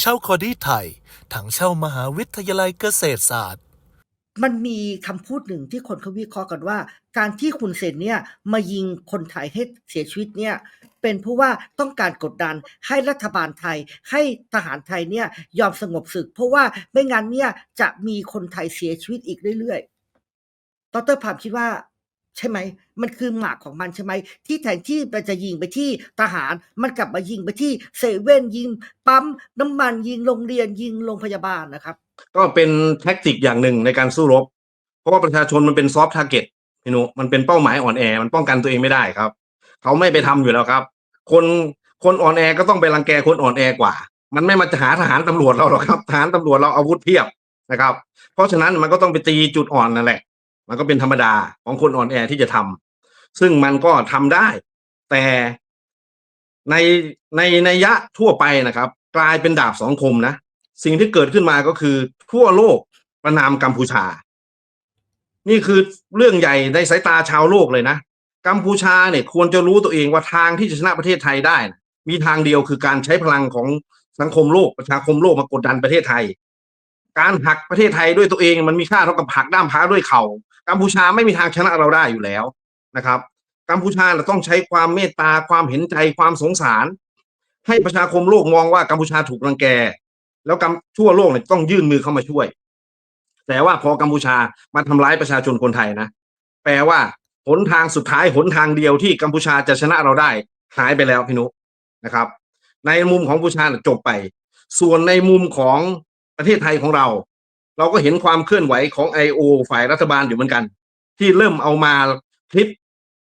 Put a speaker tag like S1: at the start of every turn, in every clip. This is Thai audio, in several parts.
S1: เช่าคอดี้ไทย ถังเช่ามหาวิทยาลัยเกษตรศาสตร์
S2: มันมีคำพูดหนึ่งที่คนเขาวิเคราะห์กันว่า การที่คุณเซนเนี่ยมายิงคนไทยให้เสียชีวิตเนี่ยเป็นเพราะว่าต้องการกดดันให้รัฐบาลไทย ให้ทหารไทยเนี่ยยอมสงบศึก เพราะว่าไม่งั้นเนี่ยจะมีคนไทยเสียชีวิตอีกเรื่อยๆดรพามคิดว่า ใช่ไหม มันคือหมากของมันใช่ไหม ที่แทนที่มันจะยิงไปที่ทหาร มันกลับมายิงไปที่เซเว่นยิงปั๊มน้ำมันยิงโรงเรียนยิงโรงพยาบาลนะครับ
S3: ก็เป็นแท็กติกอย่างหนึ่งในการสู้รบ เพราะว่าประชาชนมันเป็นซอฟต์ทาร์เก็ตพี่หนุมันเป็นเป้าหมายอ่อนแอ มันป้องกันตัวเองไม่ได้ครับ เขาไม่ไปทำอยู่แล้วครับ คนคนอ่อนแอก็ต้องไปรังแกคนอ่อนแอกว่า มันไม่มาหาทหารตำรวจเราหรอกครับ ทหารตำรวจเราอาวุธเพียบนะครับ เพราะฉะนั้นมันก็ต้องไปตีจุดอ่อนนั่นแหละ มันก็เป็นธรรมดาของคนอ่อนแอที่จะทำซึ่งมันก็ทำได้ แต่ในในในยะทั่วไปนะครับ กลายเป็นดาบสองคมนะ สิ่งที่เกิดขึ้นมาก็คือ ทั่วโลกประนามกัมพูชา นี่คือเรื่องใหญ่ในสายตาชาวโลกเลยนะกัมพูชาเนี่ยควรจะรู้ตัวเองว่าทางที่จะชนะประเทศไทยได้นะมีทางเดียวคือการใช้พลังของสังคมโลกประชาคมโลกมากดดันประเทศไทย การหักประเทศไทยด้วยตัวเองมันมีค่าเท่ากับหักด้ามพ้าด้วยเขา่า กัมพูชาไม่มีทางชนะเราได้อยู่แล้วนะครับกัมพูชาเราต้องใช้ความเมตตาความเห็นใจความสงสาร ให้ประชาคมโลกมองว่ากัมพูชาถูกรังแก แล้วกัมทั่วโลกเนี่ยต้องยื่นมือเข้ามาช่วย แต่ว่าพอกัมพูชามาทำร้ายประชาชนคนไทยนะ แปลว่าหนทางสุดท้ายหนทางเดียวที่กัมพูชาจะชนะเราได้ หายไปแล้วพี่นุนะครับ ในมุมของกัมพูชาจบไป ส่วนในมุมของประเทศไทยของเรา เราก็เห็นความเคลื่อนไหวของ I.O. ฝ่ายรัฐบาลอยู่เหมือนกัน ที่เริ่มเอามาคลิป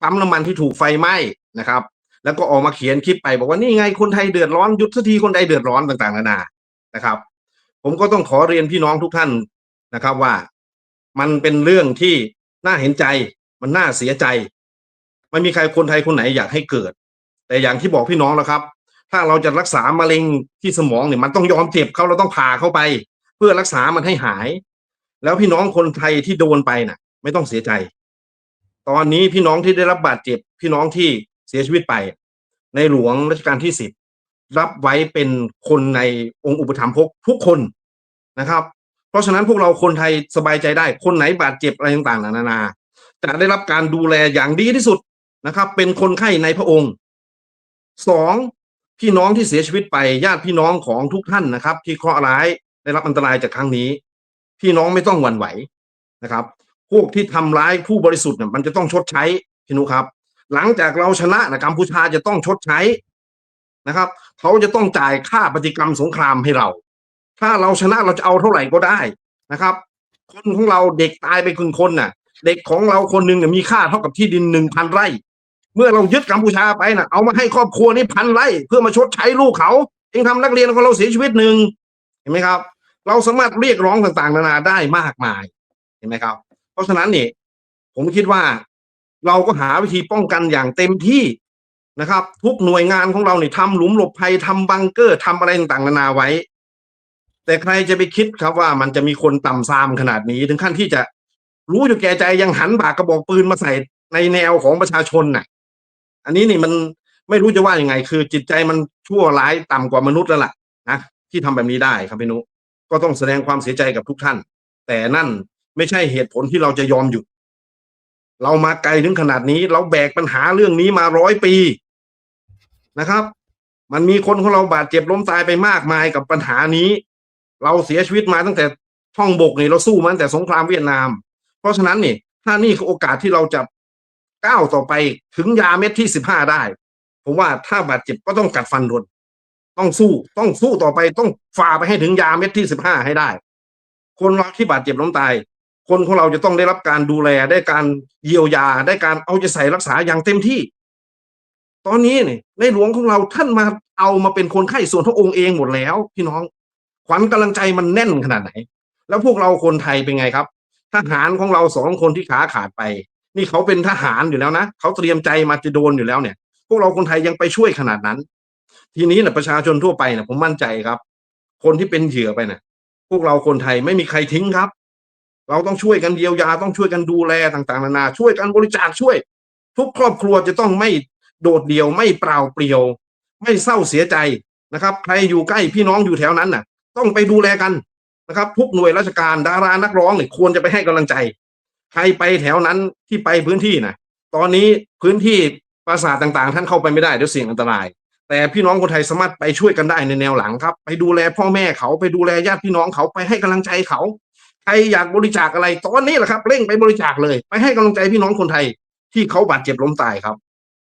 S3: ปั๊มน้ำมันที่ถูกไฟไหม้นะครับ แล้วก็ออกมาเขียนคลิปไปบอกว่านี่ไงคนไทยเดือดร้อนหยุดสักทีคนไทยเดือดร้อนต่างๆนานานะครับ ผมก็ต้องขอเรียนพี่น้องทุกท่านนะครับว่า มันเป็นเรื่องที่น่าเห็นใจ มันน่าเสียใจไม่มีใครคนไทยคนไหนอยากให้เกิด แต่อย่างที่บอกพี่น้องแล้วครับ ถ้าเราจะรักษามะเร็งที่สมองเนี่ยมันต้องยอมเจ็บเขาเราต้องผ่าเข้าไป เพื่อรักษามันให้หาย แล้วพี่น้องคนไทยที่โดนไปน่ะ ไม่ต้องเสียใจ ตอนนี้พี่น้องที่ได้รับบาดเจ็บ พี่น้องที่เสียชีวิตไป ในหลวงรัชกาลที่สิบรับไว้เป็นคนในองค์อุปถัมภกทุกคนนะครับ เพราะฉะนั้นพวกเราคนไทยสบายใจได้ คนไหนบาดเจ็บอะไรต่างๆนานาจะได้รับการดูแลอย่างดีที่สุดนะครับ เป็นคนไข้ในพระองค์สองพี่น้องที่เสียชีวิตไปญาติพี่น้องของทุกท่านนะครับ ที่เคราะห์ร้าย ได้รับอันตรายจากครั้งนี้ พี่น้องไม่ต้องหวั่นไหวนะครับ พวกที่ทำร้ายผู้บริสุทธิ์เนี่ยมันจะต้องชดใช้พี่นุครับ หลังจากเราชนะนะกัมพูชาจะต้องชดใช้นะครับ เขาจะต้องจ่ายค่าปฏิกรรมสงครามให้เรา ถ้าเราชนะเราจะเอาเท่าไหร่ก็ได้นะครับ คนของเราเด็กตายไปครึ่งคนน่ะ เด็กของเราคนหนึ่งเนี่ยมีค่าเท่ากับที่ดินหนึ่งพันไร่ เมื่อเรายึดกัมพูชาไปน่ะ เอามาให้ครอบครัวนี้พันไร่ เพื่อมาชดใช้ลูกเขาเองทำนักเรียนของเราเสียชีวิตหนึ่งเห็นไหมครับ เราสามารถเรียกร้องต่างๆ นานาได้มากมายเห็นไหมครับ เพราะฉะนั้นเนี่ยผมคิดว่าเราก็หาวิธีป้องกันอย่างเต็มที่นะครับ ทุกหน่วยงานของเราเนี่ยทำหลุมหลบภัยทำบังเกอร์ทำอะไรต่างๆ นานาไว้ แต่ใครจะไปคิดครับว่ามันจะมีคนต่ำซามขนาดนี้ ถึงขั้นที่จะรู้อยู่แก่ใจยังหันบากกระบอกปืนมาใส่ในแนวของประชาชนน่ะ อันนี้นี่มันไม่รู้จะว่ายังไง คือจิตใจมันชั่วร้ายต่ำกว่ามนุษย์แล้วล่ะนะที่ทำแบบนี้ได้ครับพี่นุ ก็ต้องแสดงความเสียใจกับทุกท่าน แต่นั่นไม่ใช่เหตุผลที่เราจะยอมหยุด เรามาไกลถึงขนาดนี้ เราแบกปัญหาเรื่องนี้มาร้อยปีนะครับ มันมีคนของเราบาดเจ็บล้มตายไปมากมายกับปัญหานี้ เราเสียชีวิตมาตั้งแต่ท่องบกนี่เราสู้มาตั้งแต่สงครามเวียดนาม เพราะฉะนั้นนี่ถ้านี่คือโอกาสที่เราจะก้าวต่อไปถึงยาเม็ดที่สิบห้าได้ ผมว่าถ้าบาดเจ็บก็ต้องกัดฟันทน ต้องสู้ต้องสู้ต่อไปต้องฝ่าไปให้ถึงยาเม็ดที่สิบห้าให้ได้ คนเราที่บาดเจ็บล้มตาย คนของเราจะต้องได้รับการดูแลได้การเยียวยาได้การเอาใจใส่รักษาอย่างเต็มที่ ตอนนี้เนี่ยในหลวงของเราท่านมาเอามาเป็นคนไข้ส่วนพระองค์เองหมดแล้วพี่น้องขวัญกำลังใจมันแน่นขนาดไหน แล้วพวกเราคนไทยเป็นไงครับ ทหารของเราสองคนที่ขาขาดไป นี่เขาเป็นทหารอยู่แล้วนะเขาเตรียมใจมาจะโดนอยู่แล้วเนี่ย พวกเราคนไทยยังไปช่วยขนาดนั้น ทีนี้นะประชาชนทั่วไปนะผมมั่นใจครับ คนที่เป็นเหยื่อไปนะพวกเราคนไทยไม่มีใครทิ้งครับ เราต้องช่วยกันเยียวยาต้องช่วยกันดูแลต่างๆนานา ช่วยกันบริจาคช่วย ทุกครอบครัวจะต้องไม่โดดเดี่ยวไม่เปล่าเปลี่ยว ไม่เศร้าเสียใจนะครับ ใครอยู่ใกล้พี่น้องอยู่แถวนั้นน่ะ ต้องไปดูแลกันนะครับ ทุกหน่วยราชการดารานักร้องเนี่ยควรจะไปให้กำลังใจ ใครไปแถวนั้นที่ไปพื้นที่นะตอนนี้พื้นที่ปราสาทต่างๆ ท่านเข้าไปไม่ได้เดี๋ยวเสี่ยงอันตราย แต่พี่น้องคนไทยสามารถไปช่วยกันได้ในแนวหลังครับ ไปดูแลพ่อแม่เขาไปดูแลญาติพี่น้องเขาไปให้กำลังใจเขาใครอยากบริจาคอะไรตอนนี้แหละครับเร่งไปบริจาคเลย ไปให้กำลังใจพี่น้องคนไทยที่เขาบาดเจ็บล้มตายครับ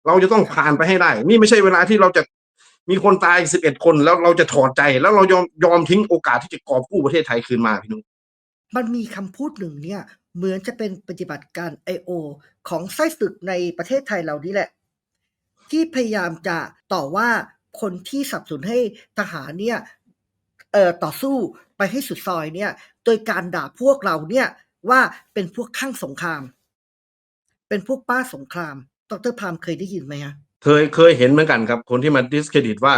S3: เราจะต้องผ่านไปให้ได้ นี่ไม่ใช่เวลาที่เราจะมีคนตายสิบเอ็ดคนแล้วเราจะถอดใจแล้วเรายอมยอมทิ้งโอกาสที่จะกอบกู้ประเทศไทยคืนมาพี่นุ้ง
S2: มันมีคำพูดหนึ่งเนี่ย เหมือนจะเป็นปฏิบัติการ I.O. ของไส้ศึกในประเทศไทยเรานี่แหละ ที่พยายามจะต่อว่าคนที่สนับสนุนให้ทหารเนี่ยเอ่อต่อสู้ไปให้สุดซอยเนี่ย โดยการด่าพวกเราเนี่ยว่าเป็นพวกข้างสงคราม เป็นพวกป้าสงคราม ดรพามเคยได้ยินไหมฮะ
S3: เคยเคยเห็นเหมือนกันครับ คนที่มาดิสเครดิตว่า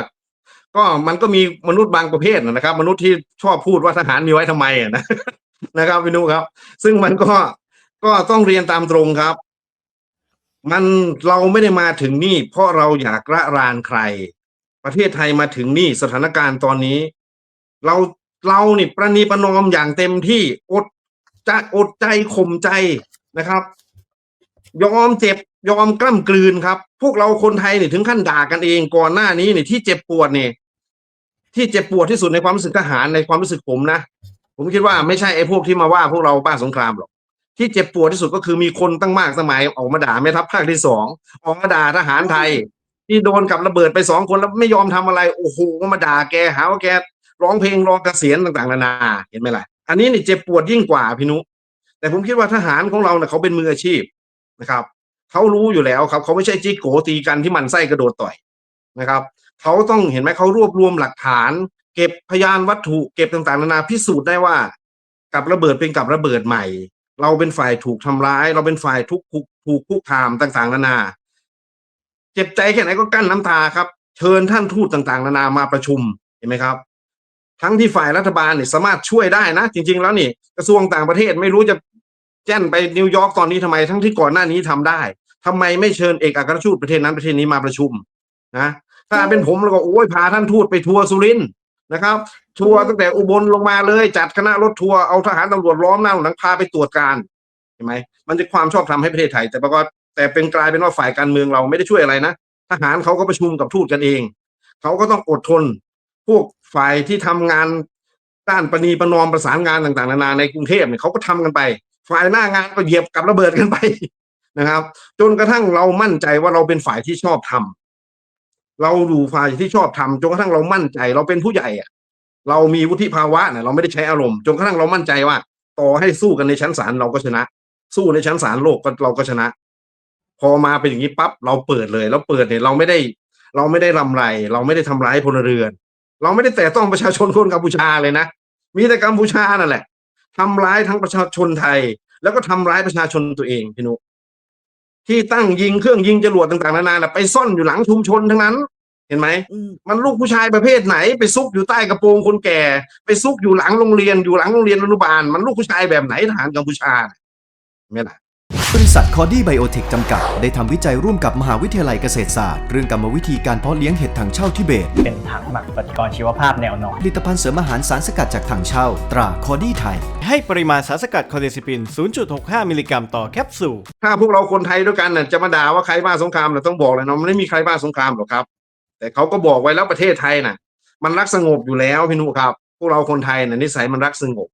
S3: ก็มันก็มีมนุษย์บางประเภทนะครับ มนุษย์ที่ชอบพูดว่าทหารมีไว้ทำไมอะนะนะครับพี่นุครับ ซึ่งมันก็ก็ต้องเรียนตามตรงครับ มันเราไม่ได้มาถึงนี่ เพราะเราอยากระรานใคร ประเทศไทยมาถึงนี่สถานการณ์ตอนนี้ เราเรานี่ประนีประนอมอย่างเต็มที่อดจะอดใจข่มใจนะครับ ยอมเจ็บยอมกล้ำกลืนครับ พวกเราคนไทยเนี่ยถึงขั้นด่ากันเองก่อนหน้านี้เนี่ยที่เจ็บปวดเนี่ยที่เจ็บปวดที่สุดในความรู้สึกทหารในความรู้สึกผมนะผมคิดว่าไม่ใช่ไอ้พวกที่มาว่าพวกเราป้าสงครามหรอก ที่เจ็บปวดที่สุดก็คือมีคนตั้งมากสมัยออกมาด่าแม่ทัพภาคที่สองออกมาด่าทหารไทย ที่โดนกับระเบิดไปสองคนแล้วไม่ยอมทำอะไรโอ้โหมาด่าแกหาว่าแกร้องเพลงร้องกเกษียณต่างๆนานาเห็นไหมล่ะ อันนี้นี่เจ็บปวดยิ่งกว่าพี่นุ แต่ผมคิดว่าทหารของเราเนี่ยเขาเป็นมืออาชีพนะครับเขารู้อยู่แล้วครับ เขาไม่ใช่จิกโกตีกันที่มันไส้กระโดดต่อยนะครับเขาต้องเห็นไหมเขารวบรวมหลักฐาน เก็บพยานวัตถุ เก็บต่างๆนานาพิสูจน์ได้ว่า กับระเบิดเป็นกับระเบิดใหม่ เราเป็นฝ่ายถูกทำร้าย เราเป็นฝ่ายทุกคุกถูกคุกคามต่างๆ นานา เจ็บใจแค่ไหนก็กั้นน้ำตาครับ เชิญท่านทูตต่างๆ นานามาประชุมเห็นไหมครับ ทั้งที่ฝ่ายรัฐบาลเนี่ยสามารถช่วยได้นะ จริง ๆ แล้วนี่กระทรวงต่างประเทศไม่รู้จะแจ้นไปนิวยอร์กตอนนี้ทำไม ทั้งที่ก่อนหน้านี้ทำได้ทำไมไม่เชิญเอกอัครราชทูตประเทศนั้นประเทศนี้มาประชุมนะถ้าเป็นผมแล้วก็โอ้ยพาท่านทูตไปทัวร์สุรินทร์นะครับ ทัวร์ตั้งแต่อุบลลงมาเลย จัดคณะรถทัวร์เอาทหารตำรวจล้อมหน้าหลังพาไปตรวจการเห็นไหมมันจะความชอบธรรมให้ประเทศไทย แต่ปรากฏแต่เป็นกลายเป็นว่าฝ่ายการเมืองเราไม่ได้ช่วยอะไรนะทหารเขาก็ประชุมกับทูตกันเองเขาก็ต้องอดทน พวกฝ่ายที่ทำงานด้านประนีประนอมประสานงานต่างๆนานาในกรุงเทพเนี่ยเขาก็ทำกันไป ฝ่ายหน้างานก็เหยียบกับระเบิดกันไปนะครับ จนกระทั่งเรามั่นใจว่าเราเป็นฝ่ายที่ชอบทำเราดูฝ่ายที่ชอบทำจนกระทั่งเรามั่นใจ เราเป็นผู้ใหญ่อะ เรามีวุฒิภาวะเนี่ยเราไม่ได้ใช้อารมณ์จนกระทั่งเรามั่นใจว่า ต่อให้สู้กันในชั้นศาลเราก็ชนะ สู้ในชั้นศาลโลกก็เราก็ชนะ พอมาเป็นอย่างนี้ปั๊บเราเปิดเลยแล้วเปิดเนี่ยเราไม่ได้ เราไม่ได้ลำไร เราไม่ได้ทำร้ายพลเรือน เราไม่ได้แต่ต้องประชาชนคนกัมพูชาเลยนะมีแต่กัมพูชานั่นแหละทำร้ายทั้งประชาชนไทย แล้วก็ทำร้ายประชาชนตัวเองพี่นุที่ตั้งยิงเครื่องยิงจรวดต่างๆนานาไปซ่อนอยู่หลังชุมชนทั้งนั้น เห็นไหม
S2: อืม
S3: มันลูกผู้ชายประเภทไหน ไปซุกอยู่ใต้กระโปรงคนแก่ ไปซุกอยู่หลังโรงเรียนอยู่หลังโรงเรียนอนุบาล มันลูกผู้ชายแบบไหนทหารกัมพูชาน่ะเห็นไหมล่ะ
S4: บริษัทคอดี้ไบโอเทคจำกัด ได้ทำวิจัยร่วมกับมหาวิทยาลัยเกษตรศาสตร์ เรื่องกรรมวิธีการเพาะเลี้ยงเห็ดถังเช่าทิเบต
S5: เป็นถังหมักปฏิกรณ์ชีวภาพแนวนอน
S4: ผลิตภัณฑ์เสริมอาหารสารสกัดจากถังเช่า ตราคอดี้ไทย
S6: ให้ปริมาณสารสกัดคอเดซิปิน 0.65 มิลลิกรัมต่อแคปซูล
S3: ถ้าพวกเราคนไทยด้วยกันน่ะจะมาด่าว่าใครบ้าสงครามเราต้องบอกเลยเนาะมันไม่มีใครบ้าสงครามหรอกครับ แต่เขาก็บอกไว้แล้วประเทศไทยน่ะ มันรักสงบอยู่แล้วพี่นุครับ พวกเราคนไทยน่ะนิสัยมันรักสงบ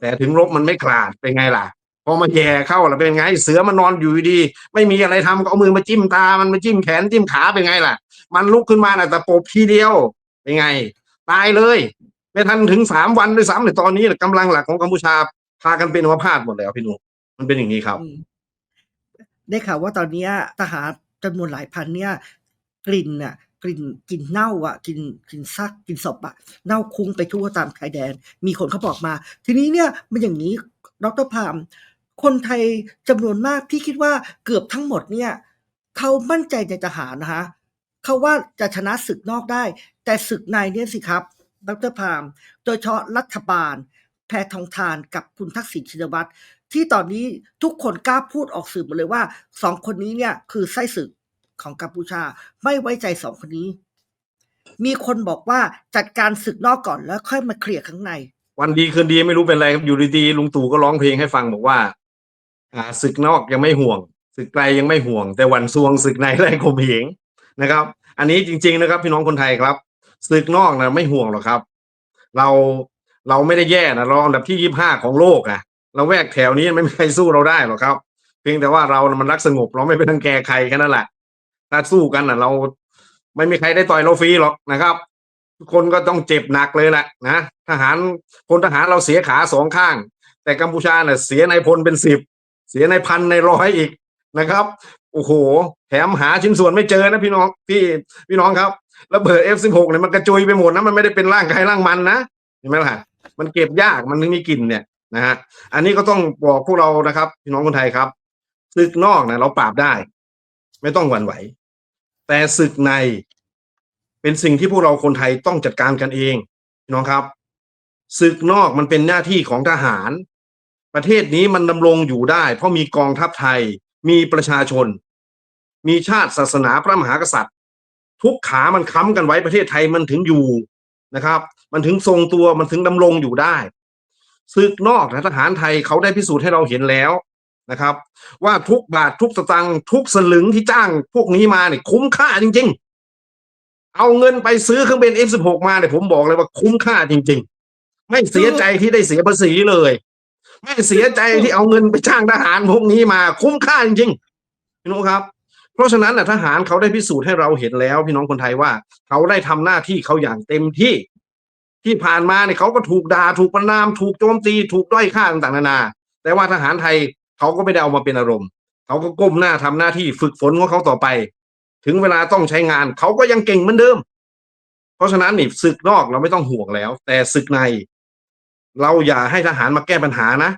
S3: แต่ถึงรบมันไม่กลาดเป็นไงล่ะพอมาแย่เข้าแล้วเป็นไง เสือมันนอนอยู่ดี ไม่มีอะไรทำก็เอามือมาจิ้มตา มันมาจิ้มแขนจิ้มขาเป็นไงล่ะ มันลุกขึ้นมาน่ะแต่ปบทีเดียวเป็นไง ตายเลยไม่ทันถึงสามวันด้วยซ้ำเลยตอนนี้น่ะกำลังหลักของกัมพูชาพากันเป็นอัมพาตหมดแล้วพี่นุมันเป็นอย่างนี้ครับ
S2: ได้ข่าวว่าตอนนี้ทหารจำนวนหลายพันเนี่ยกลิ่นน่ะ กลิ่นกลิ่นเน่าอะกลิ่นกลิ่นซากกลิ่นศพอะเน่าคุ้งไปทั่วตามชายแดน มีคนเขาบอกมา ทีนี้เนี่ยมันอย่างนี้ดรพามคนไทยจำนวนมากที่คิดว่าเกือบทั้งหมดเนี่ยเขามั่นใจในทหารนะคะเขาว่าจะชนะศึกนอกได้ แต่ศึกในเนี่ยสิครับดรพามโดยเฉพาะรัฐบาล แพทองทานกับคุณทักษิณชินวัตรที่ตอนนี้ทุกคนกล้าพูดออกสื่อหมดเลยว่าสองคนนี้เนี่ยคือไส้ศึก ของกัมพูชา ไม่ไว้ใจสองคนนี้ มีคนบอกว่าจัดการศึกนอกก่อนแล้วค่อยมาเคลียร์ข้างใน
S3: วันดีคืนดีไม่รู้เป็นไรครับอยู่ดีๆลุงตู่ก็ร้องเพลงให้ฟังบอกว่า อ่าศึกนอกยังไม่ห่วงศึกไกลยังไม่ห่วง แต่วันซวงศึกในไล่ข่มเหงนะครับ อันนี้จริง ๆนะครับ พี่น้องคนไทยครับศึกนอกนะไม่ห่วงหรอกครับ เราเราไม่ได้แย่นะเราอันดับที่ยี่ห้าของโลกนะเราแวกแถวนี้ไม่มีใครสู้เราได้หรอกครับ เพียงแต่ว่าเรามันรักสงบเราไม่เป็นทังแกใครแค่นั้นแหละ ถ้าสู้กันนะเราไม่มีใครได้ต่อยเราฟรีหรอกนะครับ ทุกคนก็ต้องเจ็บหนักเลยแหละนะทหารพลทหารเราเสียขาสองข้าง แต่กัมพูชาเน่ะเสียในพลเป็นสิบเสียในพันในร้อยอีกนะครับโอ้โหแถมหาชิ้นส่วนไม่เจอนะพี่น้องพี่พี่น้องครับระเบิด F16 เนี่ยมันกระจุยไปหมดนะมันไม่ได้เป็นร่างใครร่างมันนะเห็นไหมล่ะมันเก็บยากมันถึงมีกลิ่นเนี่ยนะฮะอันนี้ก็ต้องบอกพวกเรานะครับ พี่น้องคนไทยครับศึกนอกนะเราปราบได้ ไม่ต้องหวั่นไหว แต่ศึกใน เป็นสิ่งที่พวกเราคนไทยต้องจัดการกันเองน้องครับศึกนอกมันเป็นหน้าที่ของทหาร ประเทศนี้มันดำรงอยู่ได้ เพราะมีกองทัพไทย มีประชาชน มีชาติศาสนาพระมหากษัตริย์ ทุกขามันค้ำกันไว้ประเทศไทยมันถึงอยู่นะครับ มันถึงทรงตัวมันถึงดำรงอยู่ได้ศึกนอกนะทหารไทยเขาได้พิสูจน์ให้เราเห็นแล้ว นะครับ ว่าทุกบาททุกสตางค์ทุกสลึงที่จ้างพวกนี้มาเนี่ยคุ้มค่าจริง ๆ เอาเงินไปซื้อเครื่องบิน F16 มาเนี่ยผมบอกเลยว่าคุ้มค่าจริง ๆ ไม่เสียใจที่ได้เสียภาษีเลย ไม่เสียใจที่เอาเงินไปจ้างทหารพวกนี้มาคุ้มค่าจริงๆพี่น้องครับ เพราะฉะนั้นนะทหารเขาได้พิสูจน์ให้เราเห็นแล้ว พี่น้องคนไทยว่า เขาได้ทำหน้าที่เขาอย่างเต็มที่ที่ผ่านมาเนี่ยเขาก็ถูกด่าถูกประนาม ถูกโจมตี ถูกด้อยค่าต่างๆนานา แต่ว่าทหารไทย เขาก็ไม่ได้เอามาเป็นอารมณ์ เขาก็ก้มหน้าทำหน้าที่ฝึกฝนของเขาต่อไป ถึงเวลาต้องใช้งานเขาก็ยังเก่งเหมือนเดิม เพราะฉะนั้นนี่ศึกนอกเราไม่ต้องห่วงแล้ว แต่ศึกใน เราอย่าให้ทหารมาแก้ปัญหานะ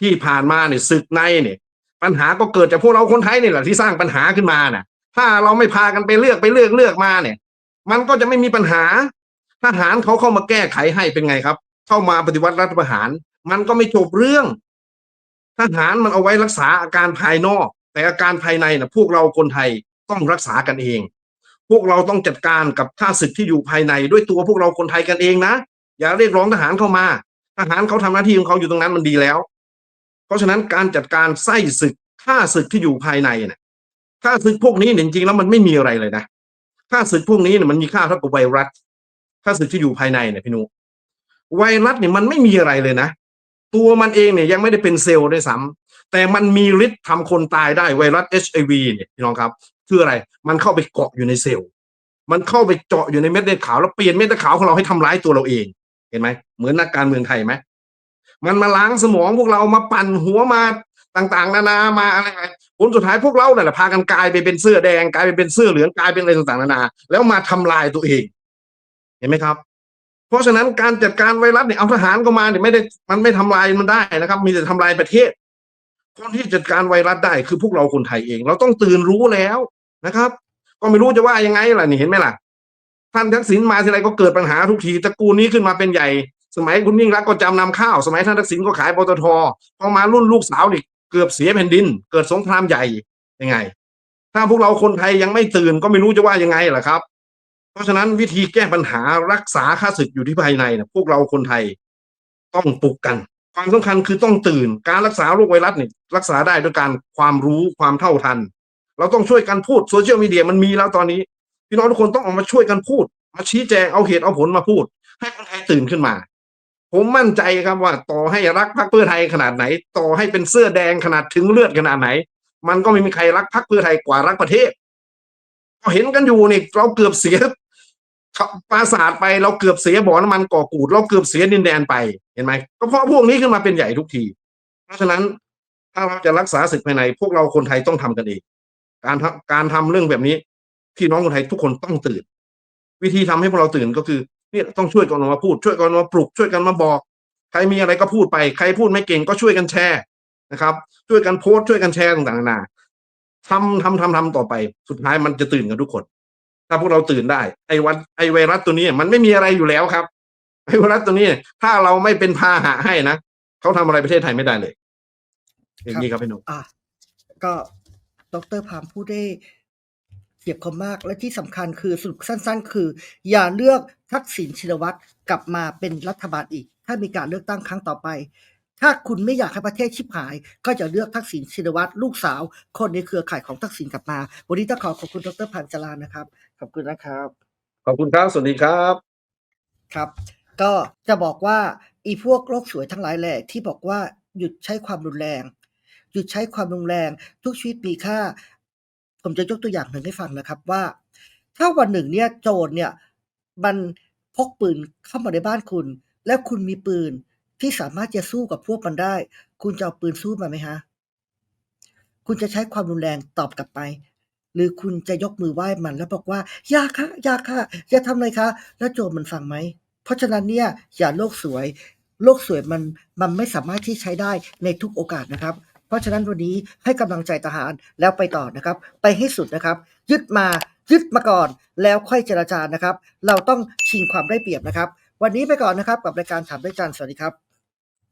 S3: ที่ผ่านมาเนี่ยศึกในเนี่ยปัญหาก็เกิดจากพวกเราคนไทยนี่แหละที่สร้างปัญหาขึ้นมาน่ะ ถ้าเราไม่พากันไปเลือกไปเลือกเลือกมาเนี่ย มันก็จะไม่มีปัญหาทหารเขาเข้ามาแก้ไขให้เป็นไงครับ เข้ามาปฏิวัติรัฐประหาร มันก็ไม่จบเรื่อง ทหารมันเอาไว้รักษาอาการภายนอก แต่อาการภายในนะพวกเราคนไทยต้องรักษากันเอง พวกเราต้องจัดการกับข้าศึกที่อยู่ภายในด้วยตัวพวกเราคนไทยกันเองนะ อย่าเรียกร้องทหารเข้ามา ทหารเขาทำหน้าที่ของเขาอยู่ตรงนั้นมันดีแล้ว เพราะฉะนั้นการจัดการไส้ศึกข้าศึกที่อยู่ภายในเนี่ยข้าศึกพวกนี้จริงๆแล้วมันไม่มีอะไรเลยนะข้าศึกพวกนี้เนี่ยมันมีค่าเท่ากับไวรัสข้าศึกที่อยู่ภายในเนี่ยพี่นุไวรัสเนี่ยมันไม่มีอะไรเลยนะ ตัวมันเองเนี่ยยังไม่ได้เป็นเซลล์ด้วยซ้ำแต่มันมีฤทธิ์ทำคนตายได้ไวรัส HIV เนี่ยพี่น้องครับ คืออะไรมันเข้าไปเกาะอยู่ในเซลล์ มันเข้าไปเจาะอยู่ในเม็ดเลือดขาวแล้วเปลี่ยนเม็ดเลือดขาวของเราให้ทำร้ายตัวเราเอง เห็นไหมเหมือนนักการเมืองไทยไหมมันมาล้างสมองพวกเรามาปั่นหัวมาต่างๆ นานามาอะไรผลสุดท้ายพวกเราเนี่ยแหละพากันกลายไปเป็นเสื้อแดงกลายไปเป็นเสื้อเหลืองกลายเป็นอะไรต่างๆนานา แล้วมาทำลายตัวเอง เห็นไหมครับ เพราะฉะนั้นการจัดการไวรัสเนี่ยเอาทหารก็มาเนี่ยไม่ได้มันไม่ทำลายมันได้นะครับ มีแต่ทำลายประเทศคนที่จัดการไวรัสได้คือพวกเราคนไทยเอง เราต้องตื่นรู้แล้วนะครับ ก็ไม่รู้จะว่ายังไงล่ะนี่เห็นไหมล่ะ ท่านทักษิณมาทีไรก็เกิดปัญหาทุกทีตระกูลนี้ขึ้นมาเป็นใหญ่ สมัยคุณยิ่งรักก็จำนำข้าว สมัยท่านทักษิณก็ขายปตทพอมารุ่นลูกสาวนี่เกือบเสียแผ่นดิน เกิดสงครามใหญ่ยังไง ถ้าพวกเราคนไทยยังไม่ตื่นก็ไม่รู้จะว่ายังไงล่ะครับ เพราะฉะนั้นวิธีแก้ปัญหารักษาค่าศึกอยู่ที่ภายในนะพวกเราคนไทยต้องปลุกกัน ความสำคัญคือต้องตื่น การรักษาโรคไวรัสเนี่ยรักษาได้ด้วยการความรู้ความเท่าทัน เราต้องช่วยกันพูดโซเชียลมีเดียมันมีแล้วตอนนี้ พี่น้องทุกคนต้องออกมาช่วยกันพูด มาชี้แจงเอาเหตุเอาผลมาพูด ให้คนไทยตื่นขึ้นมา ผมมั่นใจครับว่าต่อให้รักพรรคเพื่อไทยขนาดไหน ต่อให้เป็นเสื้อแดงขนาดถึงเลือดขนาดไหน มันก็ไม่มีใครรักพรรคเพื่อไทยกว่ารักประเทศเห็นกันอยู่นี่เราเกือบเสีย ปราสาทไปเราเกือบเสียบ่อน้ำมันก่อกูด เราเกือบเสียดินแดนไปเห็นไหมก็เพราะพวกนี้ขึ้นมาเป็นใหญ่ทุกที เพราะฉะนั้นถ้าเราจะรักษาศึกภายใน พวกเราคนไทยต้องทำกันเองการทการทำเรื่องแบบนี้พี่น้องคนไทยทุกคนต้องตื่น วิธีทำให้พวกเราตื่นก็คือเนี่ยต้องช่วยกันมาพูดช่วยกันมาปลุกช่วยกันมาบอก ใครมีอะไรก็พูดไป ใครพูดไม่เก่งก็ช่วยกันแชร์นะครับ ช่วยกันโพสต์ช่วยกันแชร์ต่างๆนานาทำทำทำทำต่อไป สุดท้ายมันจะตื่นกันทุกคน ถ้าพวกเราตื่นได้ ไอ้วันไอ้ไวรัสตัวนี้มันไม่มีอะไรอยู่แล้วครับ ไอ้ไวรัสตัวนี้ ถ้าเราไม่เป็นพาหะให้นะเขาทำอะไรประเทศไทยไม่ได้เลย อย่างนี้ครับพี่หนุ่ม
S2: อะก็ดรพามพูดได้เฉียบคมมากและที่สำคัญคือสรุปสั้น ๆ คือ อย่าเลือกทักษิณชินวัตรกลับมาเป็นรัฐบาลอีก ถ้ามีการเลือกตั้งครั้งต่อไป ถ้าคุณไม่อยากให้ประเทศชิบหาย ก็จะเลือกทักษิณชินวัตรลูกสาว คนในเครือข่ายของทักษิณกลับมา วันนี้ต้องขอขอบคุณดรพันธ์จรานะครับ ขอบคุณนะครับ
S3: ขอบคุณครับ สวัสดีครับ
S2: ครับ ก็จะบอกว่าอีพวกโลกสวยทั้งหลายแหละที่บอกว่าหยุดใช้ความรุนแรง หยุดใช้ความรุนแรง ทุกชีวิตมีค่า ผมจะยกตัวอย่างหนึ่งให้ฟังนะครับว่า ถ้าวันหนึ่งเนี่ยโจรเนี่ยมันพกปืนเข้ามาในบ้านคุณ แล้วคุณมีปืน ที่สามารถจะสู้กับพวกมันได้ คุณจะเอาปืนสู้มาไหมฮะ คุณจะใช้ความรุนแรงตอบกลับไป หรือคุณจะยกมือไหว้มันแล้วบอกว่า อย่าค่ะอย่าค่ะอย่าทำเลยค่ะแล้วโจรมันฟังไหม เพราะฉะนั้นเนี่ย อย่าโลกสวย โลกสวยมันมันไม่สามารถที่ใช้ได้ในทุกโอกาสนะครับ เพราะฉะนั้นวันนี้ให้กำลังใจทหารแล้วไปต่อนะครับ ไปให้สุดนะครับ ยึดมายึดมาก่อนแล้วค่อยเจรจานะครับ เราต้องชิงความได้เปรียบนะครับ วันนี้ไปก่อนนะครับกับรายการถามด้วยจันสวัสดีครับ